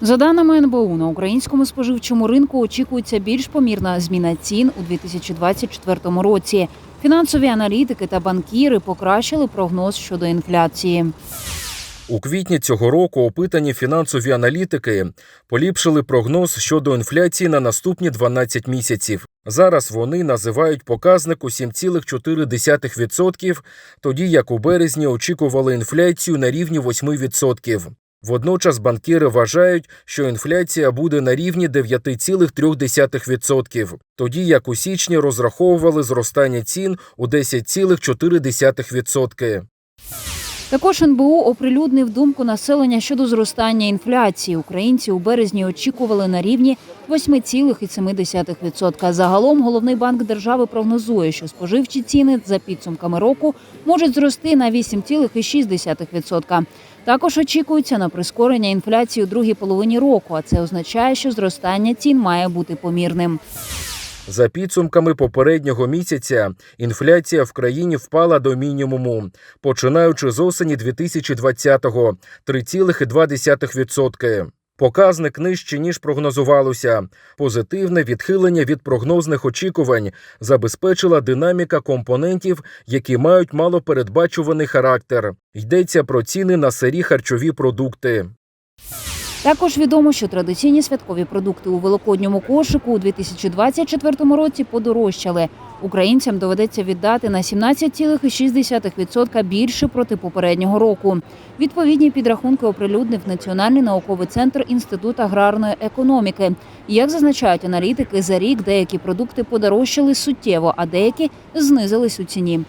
За даними НБУ, на українському споживчому ринку очікується більш помірна зміна цін у 2024 році. Фінансові аналітики та банкіри покращили прогноз щодо інфляції. У квітні цього року опитані фінансові аналітики поліпшили прогноз щодо інфляції на наступні 12 місяців. Зараз вони називають показник у 7,4%, тоді як у березні очікували інфляцію на рівні 8%. Водночас банкіри вважають, що інфляція буде на рівні 9,3%, тоді як у січні розраховували зростання цін у 10,4%. Також НБУ оприлюднив думку населення щодо зростання інфляції. Українці у березні очікували на рівні 8,7%. Загалом головний банк держави прогнозує, що споживчі ціни за підсумками року можуть зрости на 8,6%. Також очікується на прискорення інфляції у другій половині року. А це означає, що зростання цін має бути помірним. За підсумками попереднього місяця, інфляція в країні впала до мінімуму, починаючи з осені 2020-го – 3,2%. Показник нижче, ніж прогнозувалося. Позитивне відхилення від прогнозних очікувань забезпечила динаміка компонентів, які мають малопередбачуваний характер. Йдеться про ціни на сирі харчові продукти. Також відомо, що традиційні святкові продукти у великодньому кошику у 2024 році подорожчали. Українцям доведеться віддати на 17,6% більше проти попереднього року. Відповідні підрахунки оприлюднив Національний науковий центр Інститут аграрної економіки. Як зазначають аналітики, за рік деякі продукти подорожчали суттєво, а деякі знизились у ціні.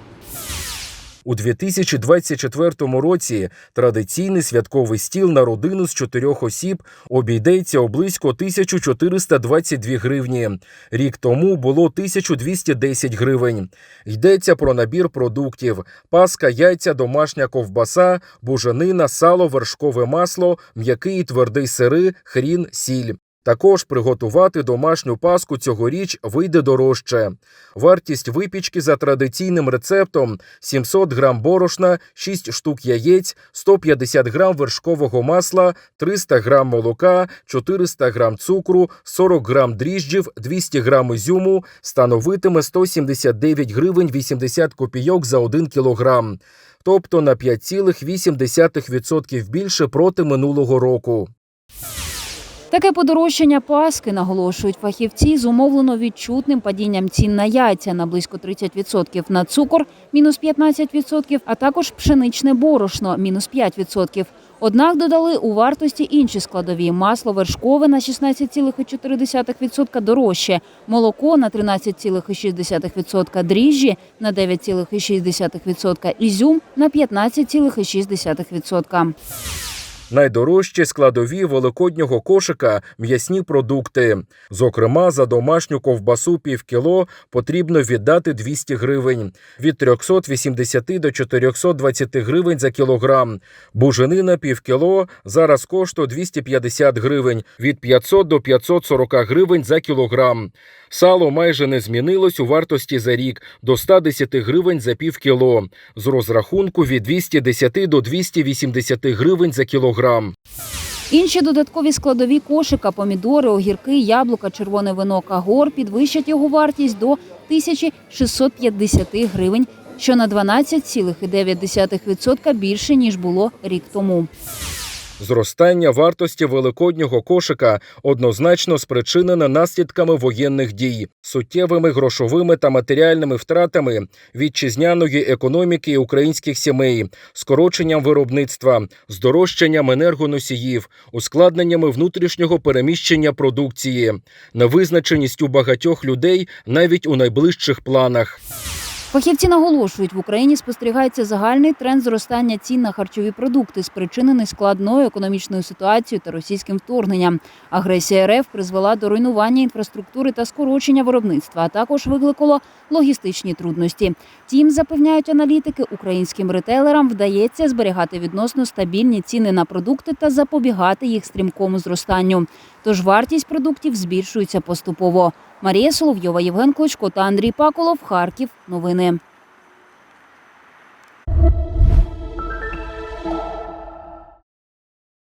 У 2024 році традиційний святковий стіл на родину з чотирьох осіб обійдеться у близько 1422 гривні. Рік тому було 1210 гривень. Йдеться про набір продуктів: паска, яйця, домашня ковбаса, буженина, сало, вершкове масло, м'який і твердий сири, хрін, сіль. Також приготувати домашню паску цьогоріч вийде дорожче. Вартість випічки за традиційним рецептом 700 грам борошна, 6 штук яєць, 150 грам вершкового масла, 300 грам молока, 400 грам цукру, 40 грам дріжджів, 200 грам ізюму становитиме 179 гривень 80 копійок за 1 кілограм, тобто на 5,8% більше проти минулого року. Таке подорожчання паски, наголошують фахівці, зумовлено відчутним падінням цін на яйця на близько 30%, на цукор – мінус 15%, а також пшеничне борошно – мінус 5%. Однак додали у вартості інші складові – масло вершкове на 16,4% дорожче, молоко на 13,6%, дріжджі на 9,6%, ізюм на 15,6%. Найдорожчі складові великоднього кошика м'ясні продукти. Зокрема, за домашню ковбасу півкіло потрібно віддати 200 гривень, від 380 до 420 гривень за кілограм. Буженина півкіло зараз коштує 250 гривень, від 500 до 540 гривень за кілограм. Сало майже не змінилось у вартості за рік до 110 гривень за півкіло, з розрахунку від 210 до 280 гривень за кілограм. Інші додаткові складові кошика, помідори, огірки, яблука, червоне вино, кагор підвищать його вартість до 1650 гривень, що на 12,9% більше ніж було рік тому. Зростання вартості великоднього кошика однозначно спричинене наслідками воєнних дій, суттєвими грошовими та матеріальними втратами вітчизняної економіки і українських сімей, скороченням виробництва, здорожчанням енергоносіїв, ускладненнями внутрішнього переміщення продукції, невизначеністю багатьох людей навіть у найближчих планах. Фахівці наголошують, в Україні спостерігається загальний тренд зростання цін на харчові продукти, спричинений складною економічною ситуацією та російським вторгненням. Агресія РФ призвела до руйнування інфраструктури та скорочення виробництва, а також викликало логістичні трудності. Втім, запевняють аналітики, українським ретейлерам вдається зберігати відносно стабільні ціни на продукти та запобігати їх стрімкому зростанню. Тож вартість продуктів збільшується поступово. Марія Соловйова, Євген Клочко та Андрій Паколов. Харків. Новини.